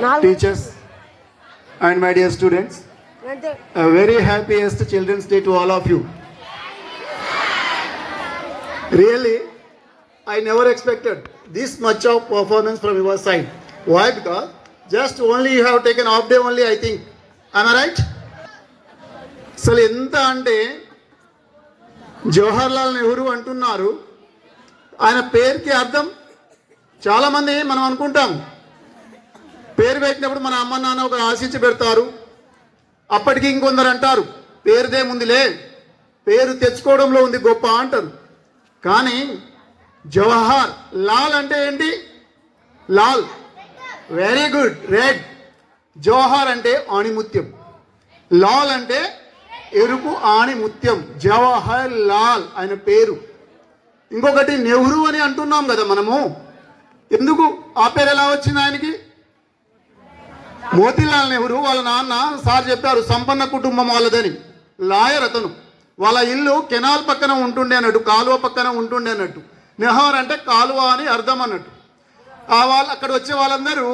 నాలుగు teachers, and my dear students. అంతే A very happiest Children's Day to all of you. Really, I never expected this much of performance from your side. Why? Because just only you have taken off day only, I think. Am I right? అసలు ఎంత అంటే జవహర్ లాల్ నెహ్రూ అంటున్నారు ఆయన పేరుకి అర్థం చాలామంది మనం అనుకుంటాం పేరు పెట్టినప్పుడు మన అమ్మ నాన్న ఒక ఆశించి పెడతారు. అప్పటికి ఇంకొందరు అంటారు పేరుదేముందిలే పేరు తెచ్చుకోవడంలో ఉంది గొప్ప అంటారు. కానీ జవహర్ లాల్ అంటే ఏంటి? లాల్. వెరీ గుడ్ రెడ్ జవహర్ అంటే ఆణిముత్యం. లాల్ అంటే ఎరుపు ఆణిముత్యం. జవహర్ లాల్ ఆయన పేరు. ఇంకొకటి నెహ్రూ అని అంటున్నాం కదా మనము. ఎందుకు? ఆ పేరు ఎలా వచ్చింది ఆయనకి? మోతీలాల్ నెహ్రూ వాళ్ళ నాన్న సార్ చెప్పారు సంపన్న కుటుంబం వాళ్ళదని. లాయర్ అతను వాళ్ళ ఇల్లు కెనాల్ పక్కన ఉంటుండే అన్నట్టు కాలువ పక్కన ఉంటుండే అన్నట్టు. నెహర్ అంటే కాలువ అని అర్థం అన్నట్టు. ఆ వాళ్ళు అక్కడ వచ్చే వాళ్ళందరూ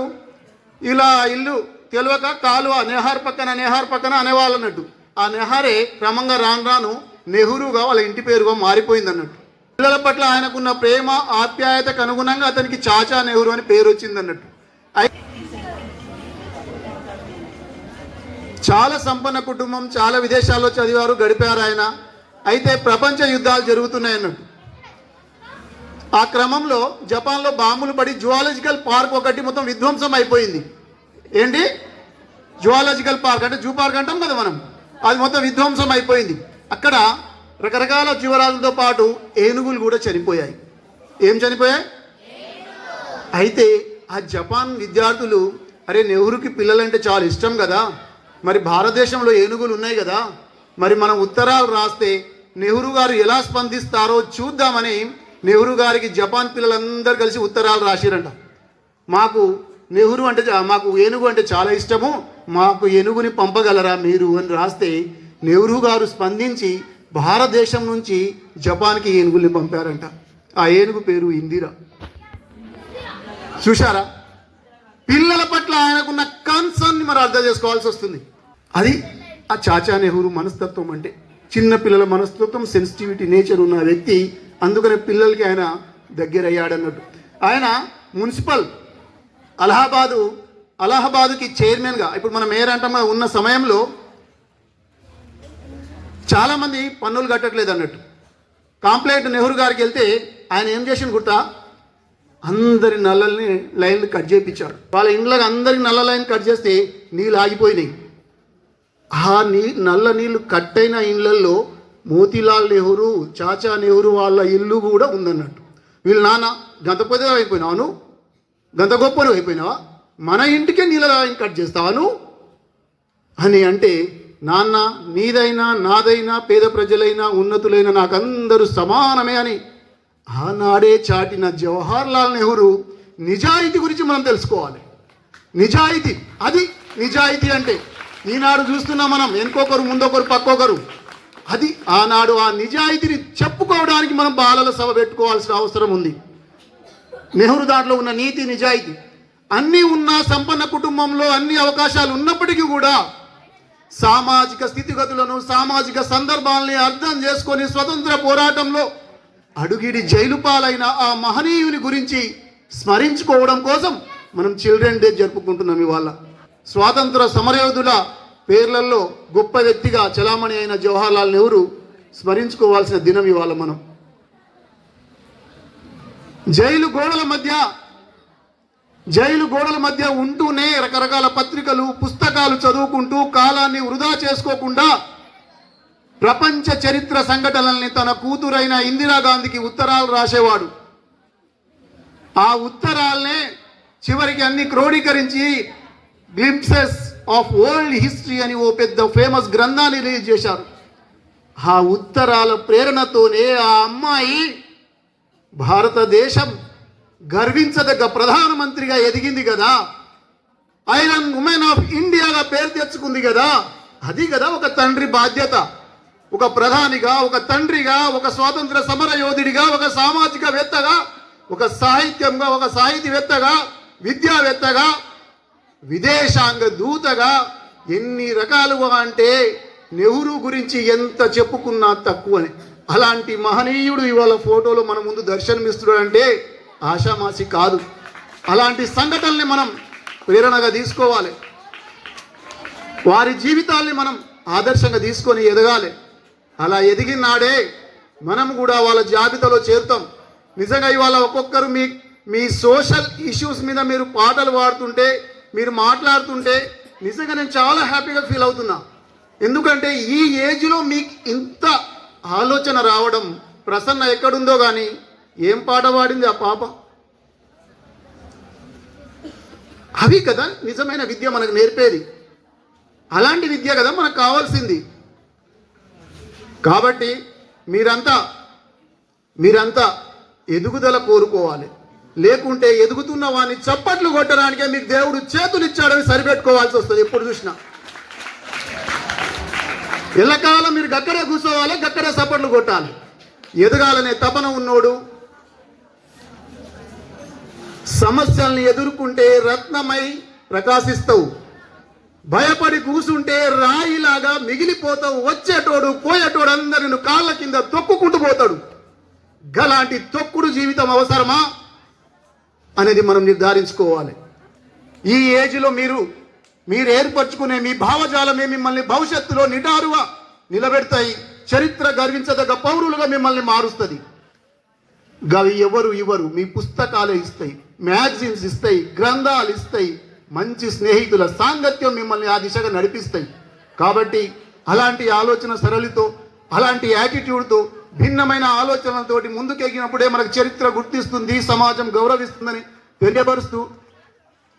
ఇలా ఇల్లు తెలియక కాలువ నెహార్ పక్కన నెహార్ పక్కన అనేవాళ్ళు అన్నట్టు. ఆ నెహారే క్రమంగా రాను రాను నెహ్రూగా వాళ్ళ ఇంటి పేరుగా మారిపోయింది అన్నట్టు. పిల్లల పట్ల ఆయనకున్న ప్రేమ ఆప్యాయతకు అనుగుణంగా అతనికి చాచా నెహ్రూ అని పేరు వచ్చింది అన్నట్టు. చాలా సంపన్న కుటుంబం చాలా విదేశాల్లో చదివారు గడిపారు ఆయన. అయితే ప్రపంచ యుద్ధాలు జరుగుతున్నాయి అన్నట్టు ఆ క్రమంలో జపాన్లో బాంబులు పడి జువాలజికల్ పార్క్ ఒకటి మొత్తం విధ్వంసం అయిపోయింది. ఏంటి? జువాలజికల్ పార్క్ అంటే జూ పార్క్ అంటాం కదా మనం. అది మొత్తం విధ్వంసం అయిపోయింది. అక్కడ రకరకాల జీవరాజులతో పాటు ఏనుగులు కూడా చనిపోయాయి. ఏం చనిపోయాయి? అయితే ఆ జపాన్ విద్యార్థులు అరే నెహ్రూకి పిల్లలంటే చాలా ఇష్టం కదా. మరి భారతదేశంలో ఏనుగులు ఉన్నాయి కదా మరి మనం ఉత్తరాలు రాస్తే నెహ్రూ గారు ఎలా స్పందిస్తారో చూద్దామని నెహ్రూ గారికి జపాన్ పిల్లలందరూ కలిసి ఉత్తరాలు రాసిరంట. మాకు నెహ్రూ అంటే మాకు ఏనుగు అంటే చాలా ఇష్టము మాకు ఏనుగుని పంపగలరా మీరు అని రాస్తే నెహ్రూ గారు స్పందించి భారతదేశం నుంచి జపాన్కి ఏనుగుల్ని పంపారంట. ఆ ఏనుగు పేరు ఇందిరా. చూశారా? పిల్లల పట్ల ఆయనకున్న మరి అర్థం చేసుకోవాల్సి వస్తుంది. అది ఆ చాచా నెహ్రూ మనస్తత్వం అంటే. చిన్న పిల్లల మనస్తత్వం సెన్సిటివిటీ నేచర్ ఉన్న వ్యక్తి అందుకనే పిల్లలకి ఆయన దగ్గర అయ్యాడన్నట్టు ఆయన మున్సిపల్ అలహాబాదు అలహాబాదుకి చైర్మన్గా ఇప్పుడు మన మేయర్ అంటాం ఉన్న సమయంలో చాలామంది పన్నులు కట్టట్లేదు అన్నట్టు కాంప్లైంట్ నెహ్రూ గారికి వెళ్తే ఆయన ఏం చేసిన గుర్తా? అందరి నల్లల్ని లైన్లు కట్ చేయించాడు వాళ్ళ ఇండ్లకు అందరి నల్ల లైన్ కట్ చేస్తే నీళ్ళు ఆగిపోయినాయి. ఆ నీ నల్ల నీళ్ళు కట్ అయిన ఇళ్ళలో మోతీలాల్ నెహ్రూ చాచా నెహ్రూ వాళ్ళ ఇల్లు కూడా ఉందన్నట్టు. వీళ్ళ నాన్న గంత పొదే అయిపోయినావు గంత గొప్పలు అయిపోయినావా? మన ఇంటికే నీళ్ళ కట్ చేస్తావాను అని? అంటే నాన్న నీదైనా నాదైనా పేద ప్రజలైనా ఉన్నతులైనా నాకందరూ సమానమే అని. ఆనాడే చాటిన జవహర్ లాల్ నెహ్రూ నిజాయితీ గురించి మనం తెలుసుకోవాలి. నిజాయితీ అది నిజాయితీ అంటే ఈనాడు చూస్తున్నాం మనం వెనుకొకరు ముందొకరు పక్కొకరు. అది ఆనాడు ఆ నిజాయితీని చెప్పుకోవడానికి మనం బాలల సభ పెట్టుకోవాల్సిన అవసరం ఉంది. నెహ్రూ దాంట్లో ఉన్న నీతి నిజాయితీ అన్నీ ఉన్న సంపన్న కుటుంబంలో అన్ని అవకాశాలు ఉన్నప్పటికీ కూడా సామాజిక స్థితిగతులను సామాజిక సందర్భాలని అర్థం చేసుకొని స్వతంత్ర పోరాటంలో అడుగిడి జైలు పాలైన ఆ మహనీయుని గురించి స్మరించుకోవడం కోసం మనం చిల్డ్రన్ డే జరుపుకుంటున్నాం ఇవాళ. స్వాతంత్ర సమరయోధుల పేర్లలో గొప్ప వ్యక్తిగా చలామణి అయిన జవహర్లాల్ నెహ్రూ స్మరించుకోవాల్సిన దినం ఇవాళ మనం. జైలు గోడల మధ్య జైలు గోడల మధ్య ఉంటూనే రకరకాల పత్రికలు పుస్తకాలు చదువుకుంటూ కాలాన్ని వృధా చేసుకోకుండా ప్రపంచ చరిత్ర సంఘటనల్ని తన కూతురైన ఇందిరాగాంధీకి ఉత్తరాలు రాసేవాడు. ఆ ఉత్తరాలనే చివరికి అన్ని క్రోడీకరించి గ్లింప్సెస్ ఆఫ్ వరల్డ్ హిస్టరీ అని ఓ పెద్ద ఫేమస్ గ్రంథాన్ని రిలీజ్ చేశారు. ఆ ఉత్తరాల ప్రేరణతోనే ఆ అమ్మాయి భారతదేశం గర్వించదగ్గ ప్రధానమంత్రిగా ఎదిగింది కదా. ఐరన్ ఉమెన్ ఆఫ్ ఇండియాగా పేరు తెచ్చుకుంది కదా. అది కదా ఒక తండ్రి బాధ్యత. ఒక ప్రధానిగా ఒక తండ్రిగా ఒక స్వాతంత్ర సమర యోధుడిగా ఒక సామాజికవేత్తగా ఒక సాహిత్యంగా ఒక సాహితీవేత్తగా విద్యావేత్తగా విదేశాంగ దూతగా ఎన్ని రకాలుగా అంటే నెహ్రూ గురించి ఎంత చెప్పుకున్నా తక్కువని. అలాంటి మహనీయుడు ఇవాళ ఫోటోలో మన ముందు దర్శనమిస్తున్నాడంటే ఆషామాసి కాదు. అలాంటి సంఘటనల్ని మనం ప్రేరణగా తీసుకోవాలి. వారి జీవితాల్ని మనం ఆదర్శంగా తీసుకొని ఎదగాలి. అలా ఎదిగిన నాడే మనం కూడా వాళ్ళ జాబితాలో చేరుతాం. నిజంగా ఇవాళ ఒక్కొక్కరు మీ మీ సోషల్ ఇష్యూస్ మీద మీరు పాటలు పాడుతుంటే మీరు మాట్లాడుతుంటే నిజంగా నేను చాలా హ్యాపీగా ఫీల్ అవుతున్నా. ఎందుకంటే ఈ ఏజ్లో మీకు ఇంత ఆలోచన రావడం ప్రసన్న ఎక్కడుందో కానీ ఏం పాట పాడింది ఆ పాప? అవి కదా నిజమైన విద్య మనకు నేర్పేది. అలాంటి విద్య కదా మనకు కావాల్సింది. కాబట్టి మీరంతా మీరంతా ఎదుగుదల కోరుకోవాలి. లేకుంటే ఎదుగుతున్న వాడిని చప్పట్లు కొట్టడానికే మీకు దేవుడు చేతులు ఇచ్చాడని సరిపెట్టుకోవాల్సి వస్తుంది. ఎప్పుడు చూసినా. ఎల్లకాలం మీరు గక్కడే కూర్చోవాలి గక్కడే చప్పట్లు కొట్టాలి. ఎదగాలనే తపన ఉన్నోడు సమస్యల్ని ఎదుర్కొంటే రత్నమై ప్రకాశిస్తావు. భయపడి కూసుంటే రాయిలాగా మిగిలిపోతావు. వచ్చేటోడు పోయేటోడు అందరిని కాళ్ళ కింద తొక్కుకుంటూ పోతాడు. గలాంటి తొక్కుడు జీవితం అవసరమా? అనేది మనం నిర్ధారించుకోవాలి. ఈ ఏజ్లో మీరు మీరు ఏర్పరచుకునే మీ భావజాలమే మిమ్మల్ని భవిష్యత్తులో నిటారుగా నిలబెడతాయి. చరిత్ర గర్వించదగ్గ పౌరులుగా మిమ్మల్ని మారుస్తుంది. గవి ఎవరు ఇవ్వరు మీ పుస్తకాలే ఇస్తాయి మ్యాగజైన్స్ ఇస్తాయి గ్రంథాలు ఇస్తాయి మంచి స్నేహితుల సాంగత్యం మిమ్మల్ని ఆ దిశగా నడిపిస్తాయి. కాబట్టి అలాంటి ఆలోచన సరళితో అలాంటి యాటిట్యూడ్తో భిన్నమైన ఆలోచనలతోటి ముందుకెగినప్పుడే మనకు చరిత్ర గుర్తిస్తుంది సమాజం గౌరవిస్తుందని తెలియపరుస్తూ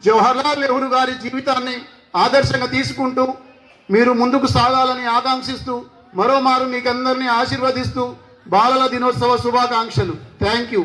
జవహర్లాల్ నెహ్రూ గారి జీవితాన్ని ఆదర్శంగా తీసుకుంటూ మీరు ముందుకు సాగాలని ఆకాంక్షిస్తూ మరోమారు మీకందరినీ ఆశీర్వదిస్తూ బాలల దినోత్సవ శుభాకాంక్షలు. Thank you